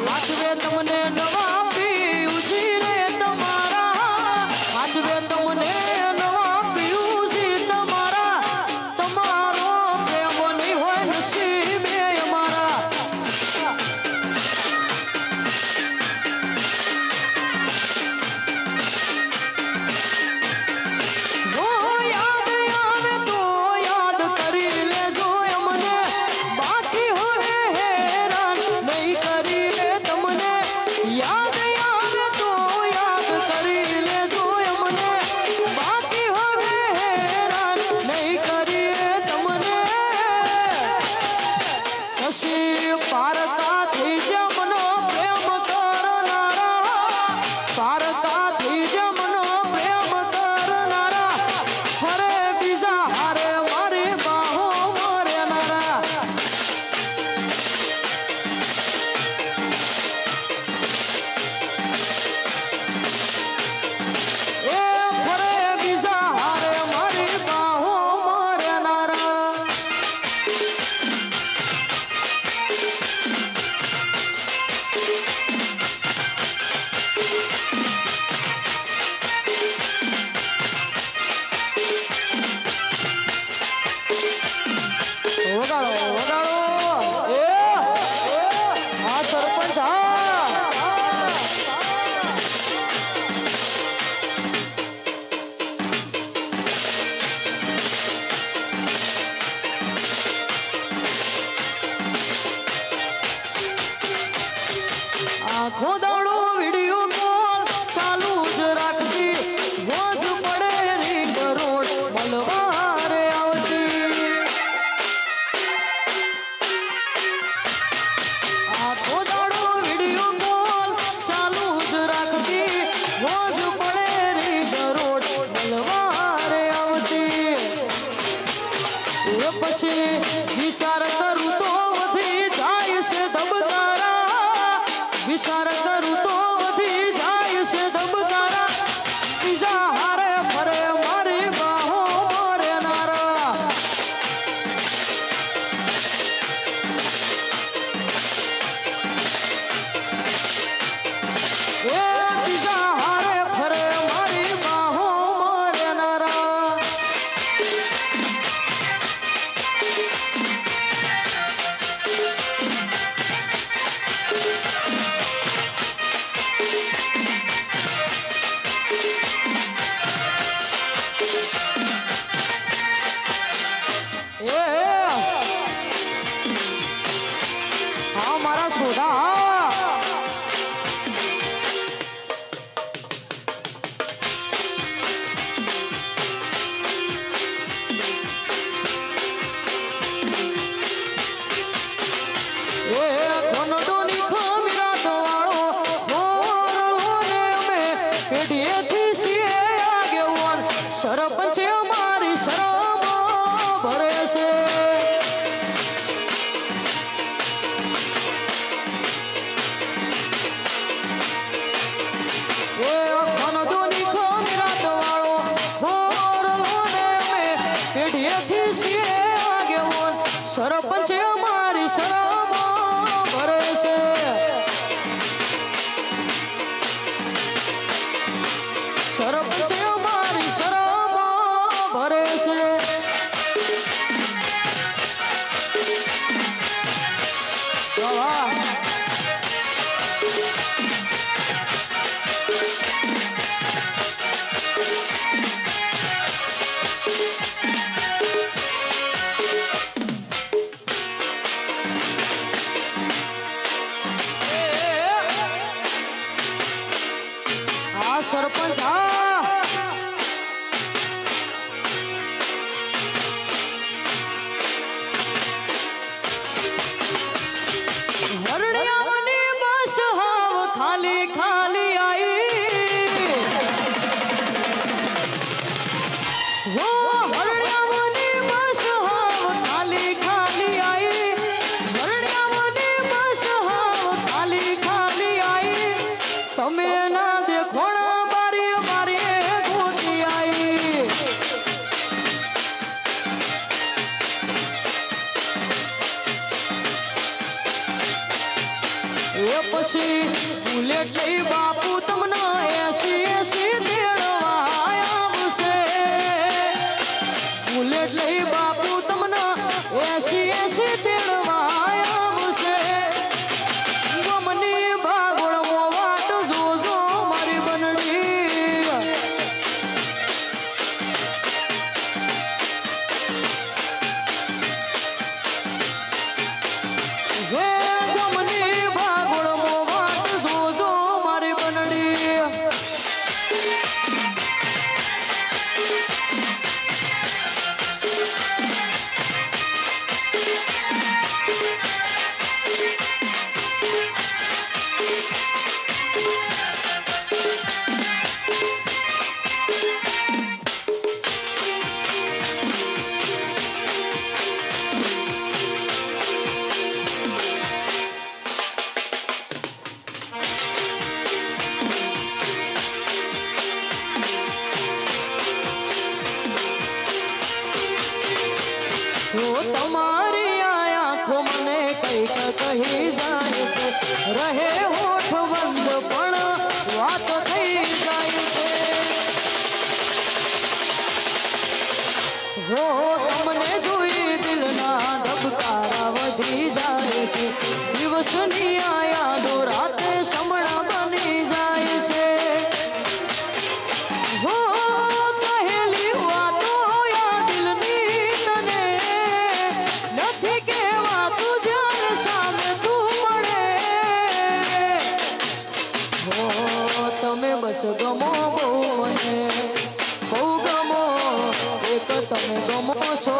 હાથ રે તમને નવા Inside of the Chorou, chorou. અમે ના દેખોણા બારી બારી આવી એ પછી બુલેટ લઈ બાપ કહી જાય છે, રહે હોઠ બંધ પણ વાત થઈ જાય છે. હો તમને જોઈ દિલના ધબકારા વધી જાય છે, દિવસની મોસો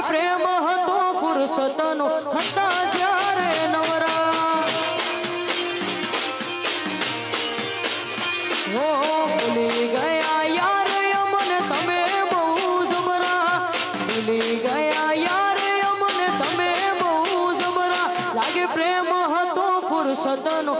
અતિ પ્રેમ હતો પુરુષોત્તનો હતા જ્યારે નવરા. ઓ ગયા યાર અમને તમે બહુ જબરા. ભૂલી ગયા યાર અમને તમે બહુ જબરા. લાગે પ્રેમ હતો પુરુષોત્તનો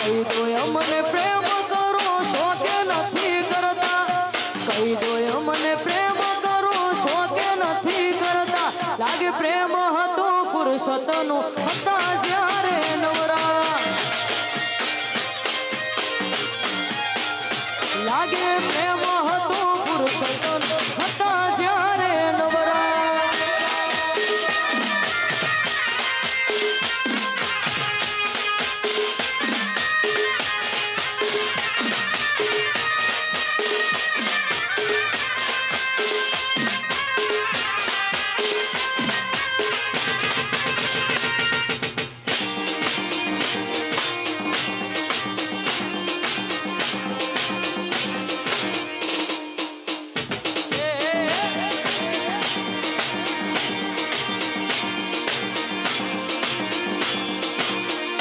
হৃদয় মনে প্রেম